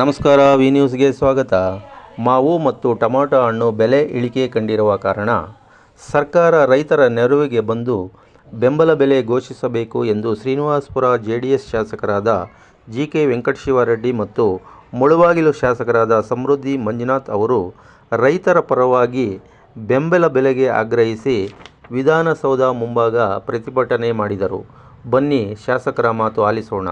ನಮಸ್ಕಾರ, ವಿ ನ್ಯೂಸ್ಗೆ ಸ್ವಾಗತ. ಮಾವು ಮತ್ತು ಟೊಮಾಟೊ ಹಣ್ಣು ಬೆಲೆ ಇಳಿಕೆ ಕಂಡಿರುವ ಕಾರಣ ಸರ್ಕಾರ ರೈತರ ನೆರವಿಗೆ ಬಂದು ಬೆಂಬಲ ಬೆಲೆ ಘೋಷಿಸಬೇಕು ಎಂದು ಶ್ರೀನಿವಾಸಪುರ ಜೆ ಡಿ ಎಸ್ ಶಾಸಕರಾದ ಜಿ ಕೆ ವೆಂಕಟಶಿವರೆಡ್ಡಿ ಮತ್ತು ಮುಳುವಾಗಿಲು ಶಾಸಕರಾದ ಸಮೃದ್ಧಿ ಮಂಜುನಾಥ್ ಅವರು ರೈತರ ಪರವಾಗಿ ಬೆಂಬಲ ಬೆಲೆಗೆ ಆಗ್ರಹಿಸಿ ವಿಧಾನಸೌಧ ಮುಂಭಾಗ ಪ್ರತಿಭಟನೆ ಮಾಡಿದರು. ಬನ್ನಿ, ಶಾಸಕರ ಮಾತು ಆಲಿಸೋಣ.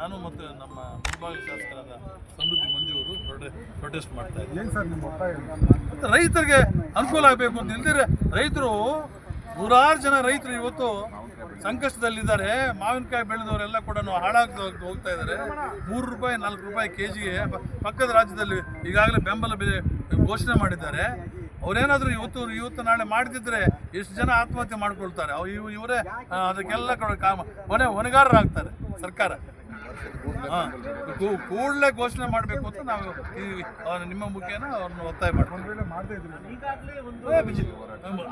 ನಾನು ಮತ್ತು ನಮ್ಮ ಮುಂಬಾಗಿಲು ಶಾಸಕರಾದ ಸಮೃದ್ಧಿ ಮಂಜು ಅವರು ಪ್ರೊಟೆಸ್ಟ್ ಮಾಡ್ತಾ ಮತ್ತು ರೈತರಿಗೆ ಅನುಕೂಲ ಆಗಬೇಕು ಅಂತ ಇಲ್ದಿದ್ರೆ ರೈತರು ನೂರಾರು ಜನ ರೈತರು ಇವತ್ತು ಸಂಕಷ್ಟದಲ್ಲಿದ್ದಾರೆ. ಮಾವಿನಕಾಯಿ ಬೆಳೆದವರೆಲ್ಲ ಕೂಡ ಹಾಳಾಗಿ ಹೋಗ್- ಹೋಗ್ತಾ ಇದ್ದಾರೆ. ಮೂರು ರೂಪಾಯಿ ನಾಲ್ಕು ರೂಪಾಯಿ ಕೆ ಜಿಗೆ ಪಕ್ಕದ ರಾಜ್ಯದಲ್ಲಿ ಈಗಾಗಲೇ ಬೆಂಬಲ ಬೆಲೆ ಘೋಷಣೆ ಮಾಡಿದ್ದಾರೆ. ಅವರೇನಾದರೂ ಇವತ್ತು ಇವತ್ತು ನಾಳೆ ಮಾಡದಿದ್ರೆ ಎಷ್ಟು ಜನ ಆತ್ಮಹತ್ಯೆ ಮಾಡ್ಕೊಳ್ತಾರೆ? ಇವ್ ಇವರೇ ಅದಕ್ಕೆಲ್ಲ ಕೂಡ ಕಾಮ ಹೊಣೆ ಹೊಣೆಗಾರರಾಗ್ತಾರೆ ಸರ್ಕಾರ. ಕೂಡಲೇ ಘೋಷಣೆ ಮಾಡಬೇಕು ಅಂತ ನಾವು ನಿಮ್ಮ ಮುಖೇನ ಅವ್ರನ್ನ ಒತ್ತಾಯ ಮಾಡ್ತೀವಿ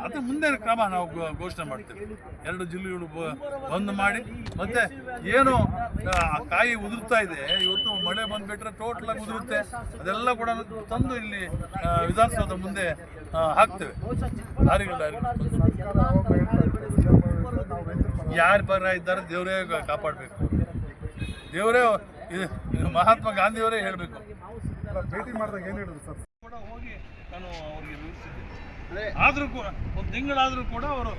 ಅದು ಮುಂದೆ ಕ್ರಮ ನಾವು ಘೋಷಣೆ ಮಾಡ್ತೀವಿ. ಎರಡು ಜಿಲ್ಲೆಗಳು ಬಂದ್ ಮಾಡಿ ಮತ್ತೆ ಏನು ಆ, ಕಾಯಿ ಉದುರ್ತಾ ಇದೆ. ಇವತ್ತು ಮಳೆ ಬಂದ್ಬಿಟ್ರೆ ಟೋಟಲ್ ಆಗಿ ಉದುರುತ್ತೆ. ಅದೆಲ್ಲ ಕೂಡ ತಂದು ಇಲ್ಲಿ ವಿಧಾನಸೌಧ ಮುಂದೆ ಹಾಕ್ತೇವೆ. ಯಾರು ಬರ ಯಾರ ಪರ ಇದ್ದಾರೆ ದೇವರೇ ಕಾಪಾಡಬೇಕು. ದೇವರೇ ಇದು- ಮಹಾತ್ಮ ಗಾಂಧಿಯವರೇ ಹೇಳಬೇಕು. ಭೇಟಿ ಮಾಡಿದಾಗ ಏನು ಹೇಳಿದ್ರು ಸರ್? ಕೂಡ ಹೋಗಿ ನಾನು ಅವರಿಗೆ ವಿವರಿಸಿದ್ದೆ. ಆದರೂ ಕೂಡ ಒಂದು ತಿಂಗಳಾದರೂ ಕೂಡ ಅವರು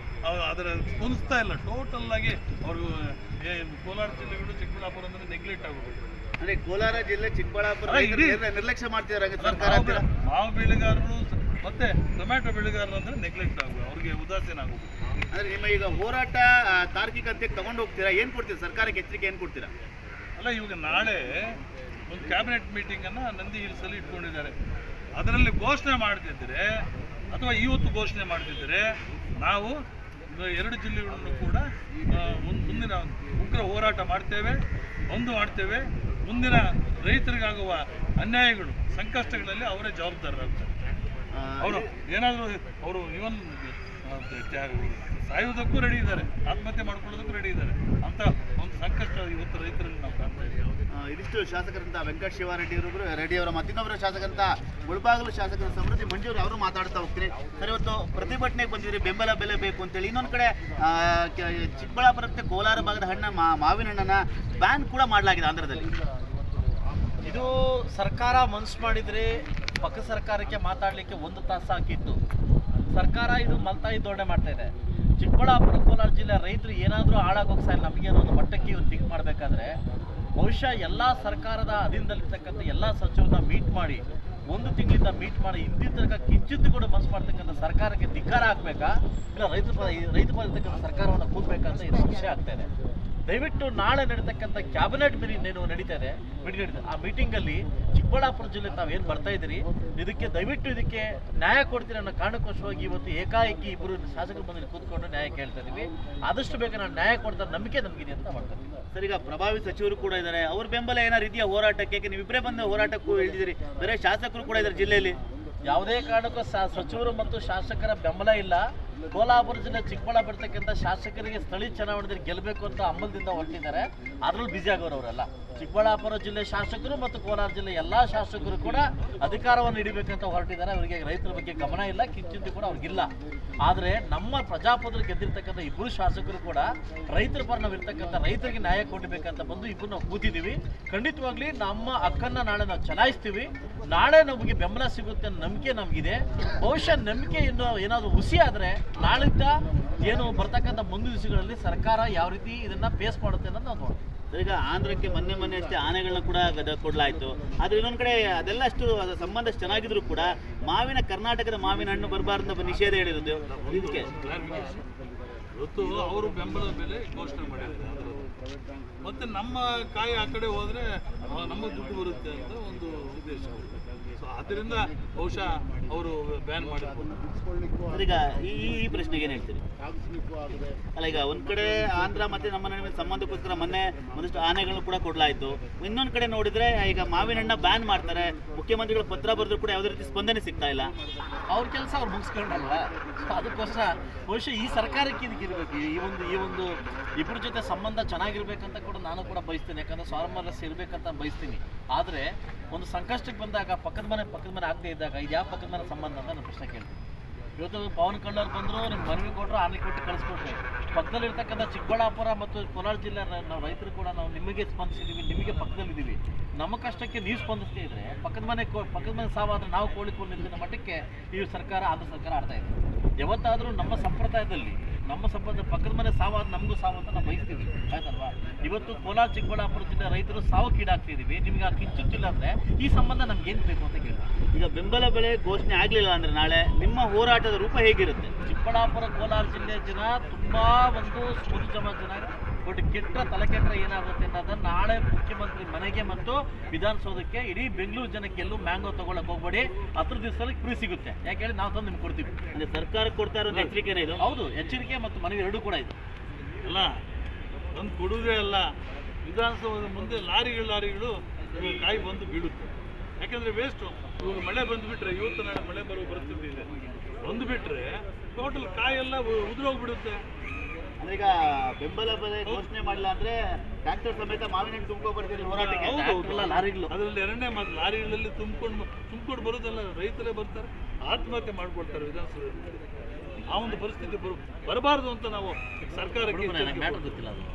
ಅದರ ಕುಂದಿಸ್ತಾ ಇಲ್ಲ. ಟೋಟಲ್ ಆಗಿ ಅವರು ಕೋಲಾರ ಜಿಲ್ಲೆ ಬಿಟ್ಟು ಚಿಕ್ಕಬಳ್ಳಾಪುರ ಅಂದ್ರೆ ನೆಗ್ಲೆಕ್ಟ್ ಆಗೋಗ್ಬಿಟ್ಟು ಅಂದರೆ ಕೋಲಾರ ಜಿಲ್ಲೆ ಚಿಕ್ಕಬಳ್ಳಾಪುರ ನಿರ್ಲಕ್ಷ್ಯ ಮಾಡ್ತಿದ್ದಾರೆ ಸರ್ಕಾರ ಮಾವು ಬೆಳೆಗಾರರು ಮತ್ತೆ ಟೊಮ್ಯಾಟೊ ಬೆಳೆಗಾರರು ಅಂದ್ರೆ ನೆಗ್ಲೆಕ್ಟ್ ಆಗುವ ಅವ್ರಿಗೆ ಉದಾಸೀನ ಆಗೋಗ್ಬಿಟ್ಟು ಅಂದ್ರೆ ನಿಮ್ಮ ಈಗ ಹೋರಾಟ ತಾರ್ಕಿಕ ಅಂತ್ಯಕ್ಕೆ ತಗೊಂಡು ಹೋಗ್ತೀರಾ? ಏನ್ ಕೊಡ್ತೀರಾ? ಸರ್ಕಾರಕ್ಕೆ ಎಚ್ಚರಿಕೆ ಏನ್ ಕೊಡ್ತೀರಾ? ಅಲ್ಲ ಇವಾಗ ನಾಳೆ ಒಂದು ಕ್ಯಾಬಿನೆಟ್ ಮೀಟಿಂಗನ್ನು ನಂದಿ ಹಿಲ್ಸಲ್ಲಿ ಇಟ್ಕೊಂಡಿದ್ದಾರೆ. ಅದರಲ್ಲಿ ಘೋಷಣೆ ಮಾಡದಿದ್ದರೆ ಅಥವಾ ಇವತ್ತು ಘೋಷಣೆ ಮಾಡದಿದ್ದರೆ ನಾವು ಎರಡು ಜಿಲ್ಲೆಗಳನ್ನು ಕೂಡ ಒಂದು ಮುಂದಿನ ಉಗ್ರ ಹೋರಾಟ ಮಾಡ್ತೇವೆ ಒಂದು ಮಾಡ್ತೇವೆ ಮುಂದಿನ ರೈತರಿಗಾಗುವ ಅನ್ಯಾಯಗಳು ಸಂಕಷ್ಟಗಳಲ್ಲಿ ಅವರೇ ಜವಾಬ್ದಾರರಾಗ್ತಾರೆ. ಅವರು ಏನಾದರೂ ಅವರು ಇವನ್ ಸಾಯುವುದಕ್ಕೂ ರೆಡಿ ಇದ್ದಾರೆ ಆತ್ಮಹತ್ಯೆ ಮಾಡ್ಕೊಳ್ಳೋದಕ್ಕೂ ರೆಡಿ ಇದ್ದಾರೆ. ಅಂತ ಸಂಕಷ್ಟ ಇವತ್ತು ರೈತರಲ್ಲಿ ನಾವು ಕಾಣ್ತಾ ಇದ್ದೀವಿ. ಇದಿಷ್ಟು ಶಾಸಕರಂತ ವೆಂಕಟ ಶಿವಾರೆಡ್ಡಿ ಅವರು ರೆಡ್ಡಿ ಅವರ ಮತ್ತಿನ್ನೊಬ್ಬರ ಶಾಸಕರಂತ ಮುಳಬಾಗಿಲು ಶಾಸಕರ ಸಮೃದ್ಧಿ ಮಂಜೂರು ಅವರು ಮಾತಾಡ್ತಾ ಹೋಗ್ತೀನಿ. ಸರ್ ಇವತ್ತು ಪ್ರತಿಭಟನೆಗೆ ಬಂದಿದ್ರಿ ಬೆಂಬಲ ಬೆಲೆ ಬೇಕು ಅಂತೇಳಿ. ಇನ್ನೊಂದು ಕಡೆ ಚಿಕ್ಕಬಳ್ಳಾಪುರಕ್ಕೆ ಚಿಕ್ಕಬಳ್ಳಾಪುರ ಕೋಲಾರ ಭಾಗದ ಹಣ್ಣ ಮಾ- ಮಾವಿನ ಹಣ್ಣನ್ನ ಬ್ಯಾನ್ ಕೂಡ ಮಾಡಲಾಗಿದೆ ಆಂಧ್ರದಲ್ಲಿ. ಇದು ಸರ್ಕಾರ ಮನ್ಸು ಮಾಡಿದ್ರೆ ಪಕ್ಕ ಸರ್ಕಾರಕ್ಕೆ ಮಾತಾಡಲಿಕ್ಕೆ ಒಂದು ತಾಸು ಹಾಕಿತ್ತು. ಸರ್ಕಾರ ಇದು ಮಲ್ತಾಯಿ ದೋಣೆ ಮಾಡ್ತಾ ಇದೆ. ಚಿಕ್ಕಬಳ್ಳಾಪುರ ಕೋಲಾರ ಜಿಲ್ಲೆ ರೈತರು ಏನಾದರೂ ಹಾಳಾಗೋಗ್ತಾ ಇಲ್ಲ ನಮಗೆ ಒಂದು ಮಟ್ಟಕ್ಕೆ ಇವ್ರು ಥಿಂಕ್ ಮಾಡಬೇಕಾದ್ರೆ ಬಹುಶಃ ಎಲ್ಲ ಸರ್ಕಾರದ ಅಧೀನದಲ್ಲಿರ್ತಕ್ಕಂಥ ಎಲ್ಲ ಸಚಿವರನ್ನ ಮೀಟ್ ಮಾಡಿ, ಒಂದು ತಿಂಗಳಿಂದ ಮೀಟ್ ಮಾಡಿ, ಹಿಂದಿನ ತನಕ ಕಿಂಚಿತ್ತು ಕೂಡ ಮನಸ್ಸು ಮಾಡ್ತಕ್ಕಂಥ ಸರ್ಕಾರಕ್ಕೆ ಧಿಕ್ಕಾರ ಹಾಕ್ಬೇಕಾ ಇಲ್ಲ ರೈತ ಪರ ರೈತ ಸರ್ಕಾರವನ್ನು ಕೂಡಬೇಕಂತ ಇದು ಸಂಶಯ ಆಗ್ತಾ ಇದೆ? ದಯವಿಟ್ಟು ನಾಳೆ ನಡೀತಕ್ಕಂಥ ಕ್ಯಾಬಿನೆಟ್ ಮೀಟಿಂಗ್ ಏನು ನಡೀತಾ ಇದೆ ಮೀಟಿಂಗ್ ನಡೀತದೆ ಆ ಮೀಟಿಂಗಲ್ಲಿ ಚಿಕ್ಕಬಳ್ಳಾಪುರ ಜಿಲ್ಲೆ ತಾವೇನು ಬರ್ತಾ ಇದ್ದೀರಿ? ಇದಕ್ಕೆ ದಯವಿಟ್ಟು ಇದಕ್ಕೆ ನ್ಯಾಯ ಕೊಡ್ತೀರಿ ಅನ್ನೋ ಕಾರಣಕ್ಕೋಸ್ಕರವಾಗಿ ಇವತ್ತು ಏಕಾಏಕಿ ಇಬ್ಬರು ಶಾಸಕರು ಬಂದು ಇಲ್ಲಿ ಕೂತ್ಕೊಂಡು ನ್ಯಾಯ ಕೇಳ್ತಾ ಇದ್ದೀವಿ. ಆದಷ್ಟು ಬೇಗ ನಾನು ನ್ಯಾಯ ಕೊಡ್ತಾರೆ ನಂಬಿಕೆ ನಮಗಿದೆ ಅಂತ ಮಾಡ್ತಾರೆ ಸರ್ ಈಗ ಪ್ರಭಾವಿ ಸಚಿವರು ಕೂಡ ಇದ್ದಾರೆ. ಅವ್ರ ಬೆಂಬಲ ಏನಾರು ಇದೆಯಾ ಹೋರಾಟಕ್ಕೆ? ಯಾಕೆ ನೀವಿಬ್ಬರೇ ಬಂದ ಹೋರಾಟಕ್ಕೂ ಹೇಳಿದಿರಿ ಬೇರೆ ಶಾಸಕರು ಕೂಡ ಇದ್ದಾರೆ ಜಿಲ್ಲೆಯಲ್ಲಿ. ಯಾವುದೇ ಕಾರಣಕ್ಕೂ ಸಚಿವರು ಮತ್ತು ಶಾಸಕರ ಬೆಂಬಲ ಇಲ್ಲ. ಕೋಲಾಪುರ ಜಿಲ್ಲೆ ಚಿಕ್ಕಬಳ್ಳಾಪುರ ಇರ್ತಕ್ಕಂಥ ಶಾಸಕರಿಗೆ ಸ್ಥಳೀಯ ಚುನಾವಣೆಯಲ್ಲಿ ಗೆಲ್ಲಬೇಕು ಅಂತ ಅಮ್ಮಲ್ದಿಂದ ಹೊರಟಿದ್ದಾರೆ. ಅದರಲ್ಲಿ ಬ್ಯುಸಿ ಆಗೋರು ಅವರೆಲ್ಲ ಚಿಕ್ಕಬಳ್ಳಾಪುರ ಜಿಲ್ಲೆ ಶಾಸಕರು ಮತ್ತು ಕೋಲಾರ ಜಿಲ್ಲೆ ಎಲ್ಲ ಶಾಸಕರು ಕೂಡ ಅಧಿಕಾರವನ್ನು ಹಿಡಿಬೇಕಂತ ಹೊರಟಿದ್ದಾರೆ. ಅವರಿಗೆ ರೈತರ ಬಗ್ಗೆ ಗಮನ ಇಲ್ಲ, ಕಿಂಚಿಂತ ಕೂಡ ಅವ್ರಿಗಿಲ್ಲ ಆದರೆ ನಮ್ಮ ಪ್ರಜಾಪ್ರಭುತ್ವ ಗೆದ್ದಿರ್ತಕ್ಕಂಥ ಇಬ್ಬರು ಶಾಸಕರು ಕೂಡ ರೈತರ ಪರ ನಾವು ಇರ್ತಕ್ಕಂಥ ರೈತರಿಗೆ ನ್ಯಾಯ ಕೊಡಬೇಕಂತ ಬಂದು ಇಬ್ಬರು ನಾವು ಕೂತಿದ್ದೀವಿ ಖಂಡಿತವಾಗ್ಲಿ ನಮ್ಮ ಅಕ್ಕನ್ನ ನಾಳೆ ನಾವು ಚಲಾಯಿಸ್ತೀವಿ. ನಾಳೆ ನಮಗೆ ಬೆಂಬಲ ಸಿಗುತ್ತೆ ಅನ್ನೋ ನಂಬಿಕೆ ನಮಗಿದೆ. ಬಹುಶಃ ನಂಬಿಕೆ ಇನ್ನು ಏನಾದರೂ ಹುಸಿ ಆದರೆ ನಾಳಿದ್ದ ಏನು ಬರ್ತಕ್ಕಂಥ ಮುಂದಿನ ದಿವಸಗಳಲ್ಲಿ ಸರ್ಕಾರ ಯಾವ ರೀತಿ ಇದನ್ನ ಫೇಸ್ ಮಾಡುತ್ತೆ ಅನ್ನೋದು ನಾವು ನೋಡ್ತೀವಿ. ಈಗ ಆಂಧ್ರಕ್ಕೆ ಮೊನ್ನೆ ಮೊನ್ನೆ ಅಷ್ಟೇ ಆನೆಗಳನ್ನ ಕೂಡ ಗದ ಕೊಡಲಾಯಿತು. ಆದ್ರೆ ಇನ್ನೊಂದು ಕಡೆ ಅದೆಲ್ಲ ಅಷ್ಟು ಅದರ ಸಂಬಂಧ ಚೆನ್ನಾಗಿದ್ರು ಕೂಡ ಮಾವಿನ ಕರ್ನಾಟಕದ ಮಾವಿನ ಹಣ್ಣು ಬರಬಾರ್ದು ಅಂತ ನಿಷೇಧ ಹೇಳಿರೋದು. ಇದಕ್ಕೆ ಅವರು ಬೆಂಬಲದ ಮೇಲೆ ಘೋಷಣೆ ಮಾಡಿದ್ದಾರೆ. ಮತ್ತೆ ನಮ್ಮ ಕಾಯಿ ಆ ಕಡೆ ಹೋದರೆ ನಮ್ಮ ದುಡ್ಡು ಬರುತ್ತೆ ಅಂತ ಒಂದು ಉದ್ದೇಶ. ಸೊ ಆದ್ದರಿಂದ ಬಹುಶಃ ಅವರು ಬ್ಯಾನ್ ಸರ್, ಈಗ ಈ ಪ್ರಶ್ನೆಗೆ ಏನು ಹೇಳ್ತೀರಿ? ಅಲ್ಲ ಈಗ ಒಂದು ಕಡೆ ಆಂಧ್ರ ಮತ್ತೆ ನಮ್ಮ ನಡುವೆ ಸಂಬಂಧಕ್ಕೋಸ್ಕರ ಮೊನ್ನೆ ಒಂದಷ್ಟು ಆನೆಗಳನ್ನು ಕೂಡ ಕೊಡಲಾಯಿತು. ಇನ್ನೊಂದು ಕಡೆ ನೋಡಿದ್ರೆ ಈಗ ಮಾವಿನ ಹಣ್ಣ ಬ್ಯಾನ್ ಮಾಡ್ತಾರೆ. ಮುಖ್ಯಮಂತ್ರಿಗಳ ಪತ್ರ ಬರೆದ್ರು ಕೂಡ ಯಾವುದೇ ರೀತಿ ಸ್ಪಂದನೆ ಸಿಗ್ತಾ ಇಲ್ಲ. ಅವ್ರ ಕೆಲಸ ಅವ್ರು ಮುಗಿಸ್ಕೊಂಡಲ್ಲ ಅದಕ್ಕೋಸ್ಕರ ಬಹುಶಃ ಈ ಸರ್ಕಾರಕ್ಕೆ ಇದಕ್ಕೆ ಇರಬೇಕು. ಈ ಒಂದು ಈ ಒಂದು ಇಬ್ಬರ ಜೊತೆ ಸಂಬಂಧ ಚೆನ್ನಾಗಿರ್ಬೇಕಂತ ಕೂಡ ನಾನು ಕೂಡ ಬಯಸ್ತೀನಿ, ಯಾಕಂದ್ರೆ ಸಾಮರಸ್ಯ ಇರಬೇಕಂತ ಬಯಸ್ತೀನಿ. ಆದರೆ ಒಂದು ಸಂಕಷ್ಟಕ್ಕೆ ಬಂದಾಗ, ಪಕ್ಕದ ಮನೆ ಪಕ್ಕದ ಮನೆ ಆಗದೆ ಇದ್ದಾಗ, ಇದು ಯಾವ ಪಕ್ಕದ ಮನೆ ಸಂಬಂಧ ಅಂತ ನಾನು ಪ್ರಶ್ನೆ ಕೇಳ್ತೀನಿ. ಇವತ್ತು ಪವನ್ ಕಣ್ಣವ್ರು ಬಂದರು, ನಿಮ್ಗೆ ಮನವಿ ಕೊಟ್ಟರು ಆನೆ ಕೊಟ್ಟು ಕಳಿಸ್ಕೊಟ್ರಿ. ಪಕ್ಕದಲ್ಲಿರ್ತಕ್ಕಂಥ ಚಿಕ್ಕಬಳ್ಳಾಪುರ ಮತ್ತು ಕೋಲಾರ ಜಿಲ್ಲೆ ನಾವು ರೈತರು ಕೂಡ ನಾವು ನಿಮಗೆ ಸ್ಪಂದಿಸಿದ್ದೀವಿ ನಿಮಗೆ ಪಕ್ಕದಲ್ಲಿದ್ದೀವಿ ನಮ್ಮ ಕಷ್ಟಕ್ಕೆ ನೀವು ಸ್ಪಂದಿಸ್ತಾ ಇದ್ರೆ, ಪಕ್ಕದ ಮನೆ ಪಕ್ಕದ ಮನೆ ಸಾವಾದ್ರೆ ನಾವು ಕೋಳಿ ನಿಂತಿನ ಮಟ್ಟಕ್ಕೆ ಈ ಸರ್ಕಾರ, ಆಂಧ್ರ ಸರ್ಕಾರ ಆಡ್ತಾ ಇದೆ. ಯಾವತ್ತಾದರೂ ನಮ್ಮ ಸಂಪ್ರದಾಯದಲ್ಲಿ ನಮ್ಮ ಸಂಬಂಧ ಪಕ್ಕದ ಮನೆ ಸಾವಾದ ನಮಗೂ ಸಾವು ಅಂತ ನಾವು ಬಯಸ್ತೀವಿ. ಆಯ್ತಲ್ವಾ ಇವತ್ತು ಕೋಲಾರ ಚಿಕ್ಕಬಳ್ಳಾಪುರ ಜಿಲ್ಲೆ ರೈತರು ಸಾವಕ್ಕೀಡಾಗ್ತಿದ್ದೀವಿ ನಿಮ್ಗೆ ಆ ಕಿಚ್ಚುಚ್ಚಿಲ್ಲ ಅಂದರೆ ಈ ಸಂಬಂಧ ನಮ್ಗೆ ಏನು ಬೇಕು ಅಂತ ಕೇಳಿ ಈಗ ಬೆಂಬಲ ಬೆಲೆ ಘೋಷಣೆ ಆಗಲಿಲ್ಲ ಅಂದ್ರೆ ನಾಳೆ ನಿಮ್ಮ ಹೋರಾಟದ ರೂಪ ಹೇಗಿರುತ್ತೆ? ಚಿಕ್ಕಬಳ್ಳಾಪುರ ಕೋಲಾರ ಜಿಲ್ಲೆ ಜನ ತುಂಬಾ ಒಂದು ಜಮ ಜನ ಬಟ್ ಕೆಟ್ಟ ತಲೆ ಕೆಟ್ಟರೆ ಏನಾಗುತ್ತೆ ಅಂತಂದ್ರೆ ನಾಳೆ ಮುಖ್ಯಮಂತ್ರಿ ಮನೆಗೆ ಮತ್ತು ವಿಧಾನಸೌಧಕ್ಕೆ ಇಡೀ ಬೆಂಗಳೂರು ಜನಕ್ಕೆ ಎಲ್ಲೂ ಮ್ಯಾಂಗೋ ತಗೊಳಕ್ ಹೋಗ್ಬೇಡಿ. ಹತ್ರ ದಿವಸದಲ್ಲಿ ಫ್ರೀ ಸಿಗುತ್ತೆ. ಯಾಕೆ ಹೇಳಿ ನಾವು ತಂದು ನಿಮ್ಗೆ ಕೊಡ್ತೀವಿ. ಅಂದ್ರೆ ಸರ್ಕಾರಕ್ಕೆ ಕೊಡ್ತಾ ಇರೋದು ಎಚ್ಚರಿಕೆನೇ ಇದು? ಹೌದು ಎಚ್ಚರಿಕೆ ಮತ್ತು ಮನವಿ ಎರಡೂ ಕೂಡ ಇದೆ. ಅಲ್ಲ ಬಂದು ಕೊಡುವುದೇ ಅಲ್ಲ. ವಿಧಾನಸೌಧದ ಮುಂದೆ ಲಾರಿಗಳು ಲಾರಿಗಳು ಕಾಯಿ ಬಂದು ಬೀಳುತ್ತೆ. ಯಾಕಂದ್ರೆ ವೇಸ್ಟು ಇವಾಗ ಮಳೆ ಬಂದುಬಿಟ್ರೆ ಇವತ್ತು ನಾಳೆ ಮಳೆ ಬರೋ ಪರಿಸ್ಥಿತಿ ಇದೆ. ಬಂದು ಬಿಟ್ರೆ ಟೋಟಲ್ ಕಾಯೆಲ್ಲ ಎಲ್ಲ ಉದುರೋಗ್ಬಿಡುತ್ತೆ. ಅಂದ್ರೆ ಈಗ ಬೆಂಬಲ ಬೆಲೆ ಘೋಷಣೆ ಮಾಡಿಲ್ಲ ಅಂದ್ರೆ ಟ್ರ್ಯಾಕ್ಟರ್ ಸಮೇತ ಮಾವಿನ ಹಣ್ಣು ತುಂಬ್ಕೊ ಬರ್ತೀರಿ ಹೋರಾಟಕ್ಕೆ. ಎಲ್ಲ ಲಾರಿಗಳು. ಅದರಲ್ಲಿ ಎರಡನೇ ಮಾತು ಲಾರಿಗಳಲ್ಲಿ ತುಂಬಿಕೊಂಡು ತುಂಬಿಕೊಂಡು ಬರೋದಲ್ಲ ರೈತರೇ ಬರ್ತಾರೆ ಆತ್ಮಹತ್ಯೆ ಮಾಡ್ಕೊಳ್ತಾರೆ ವಿಧಾನಸಭೆಯಲ್ಲಿ ಆ ಒಂದು ಪರಿಸ್ಥಿತಿ ಬರಬಾರದು ಬರಬಾರ್ದು ಅಂತ ನಾವು ಸರ್ಕಾರಕ್ಕೆ ಎಚ್ಚರಿಕೆ ಮ್ಯಾಟರ್ ಗೊತ್ತಿಲ್ಲ ಅದು.